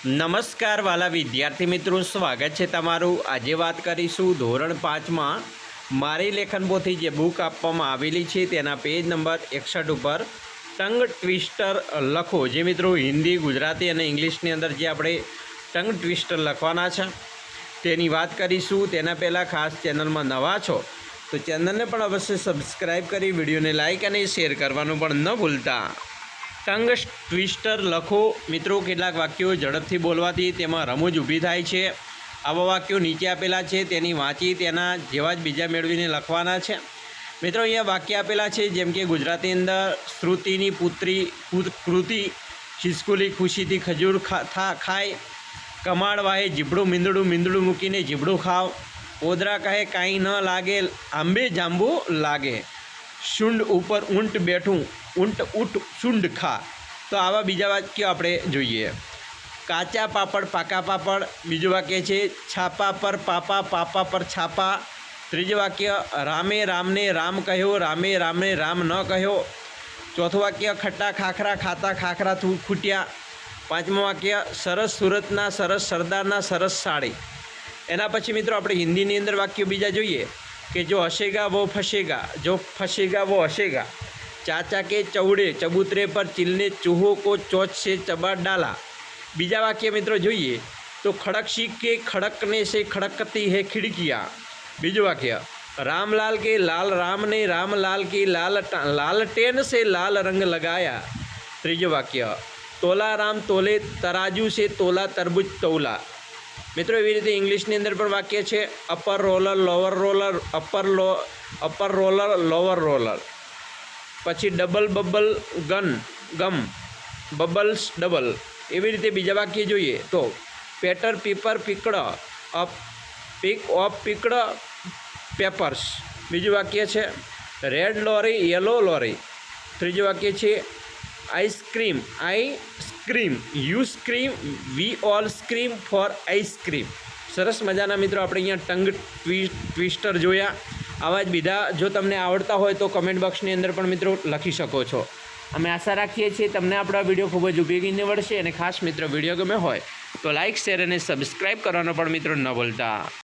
નમસ્કાર વાલા વિદ્યાર્થી મિત્રો, સ્વાગત છે તમારું. આજે વાત કરીશું ધોરણ પાંચમાં મારી લેખન પોથી જે બુક આપવામાં આવેલી છે તેના પેજ નંબર એકસઠ ઉપર ટંગ ટ્વિસ્ટર લખો. જે મિત્રો, હિન્દી, ગુજરાતી અને ઇંગ્લિશની અંદર જે આપણે ટંગ ટ્વિસ્ટર લખવાના છે, તેની વાત કરીશું. તેના પહેલાં ખાસ ચેનલમાં નવા છો, તો ચેનલને પણ અવશ્ય સબસ્ક્રાઈબ કરી, વિડીયોને લાઇક અને શેર કરવાનું પણ ન ભૂલતા. ટંગ ટ્વિસ્ટર લખો. મિત્રો, કેટલાક વાક્યો ઝડપથી બોલવાથી તેમાં રમૂજ ઊભી થાય છે. આવા વાક્યો નીચે આપેલા છે, તેની વાંચી તેના જેવા જ બીજા મેળવીને લખવાના છે. મિત્રો, અહીંયા વાક્ય આપેલા છે, જેમ કે ગુજરાતી અંદર, શ્રુતિની પુત્રી, પુત- કૃતિ ખિસકુલી ખુશીથી ખજૂર ખા ખાય. કમાડ વાહે જીબડું મીંદડું મીંદડું મૂકીને જીબડું ખાવ. ઓદરા કહે, કાંઈ ન લાગે, આંબે જાંબુ લાગે. શુંડ ઉપર ઊંટ બેઠું ઊંટ ઊંટ શુંડ ખા તો આવા બીજા વાક્યો આપણે જોઈએ. કાચા પાપડ, પાકા પાપડ. બીજું વાક્ય છે, છાપા પર પાપા પાપા પર છાપા. ત્રીજું વાક્ય, રામે રામને રામ કહ્યો, રામે રામને રામ ન કહ્યો. ચોથું વાક્ય, ખટ્ટા ખાખરા ખાતા ખાખરા ખૂટ્યા. પાંચમું વાક્ય, સરસ સુરતના સરસ સરદારના સરસ સાડી એના પછી મિત્રો આપણે હિન્દીની અંદર વાક્યો બીજા જોઈએ કે જો હસેગા વો ફસેગા, જો ફસેગા વો હસેગા. ચાચા કે ચૌડે ચબૂતરે પર ચિલને ચૂહો કો ચોચ से ચબા ડાલા બીજા વાક્ય મિત્રો જોઈએ તો ખડકશી કે ખડકને से ખડકતી है ખિડકિયા બીજું વાક્ય રામલાલ કે લાલ રામ ને રામલાલ की લાલ લાલટેન से લાલ રંગ લગાયા ત્રીજું વાક્ય તોલા રામ તોલે તરાજુ से તોલા તરબૂચ તોલા મિત્રો એવી રીતે ઇંગ્લિશની અંદર પણ વાક્ય છે upper roller lower roller upper લો અપર રોલર લોવર રોલર પછી double bubble gum, gum, bubbles double. એવી રીતે બીજા વાક્ય જોઈએ તો, Peter Piper picked up, pick of picked peppers. બીજું વાક્ય છે, રેડ લોરી, યલો લોરી. ત્રીજું વાક્ય છે, ice cream I scream you scream we all scream for ice cream. સરસ મજાના મિત્રો, આપણે અહીંયા ટંગ ટ્વિસ્ટર જોયા. આવા જ બીજા જો તમને આવડતા હોય તો કમેન્ટ બોક્સની અંદર પણ મિત્રો લખી શકો છો. અમે આશા રાખીએ છીએ તમને આપણો વીડિયો ખૂબ જ ઉપયોગી નીવડશે અને ખાસ મિત્રો વીડિયો ગમે હોય તો લાઇક શેર અને સબસ્ક્રાઈબ કરવાનો પણ મિત્રો ન ભૂલતા.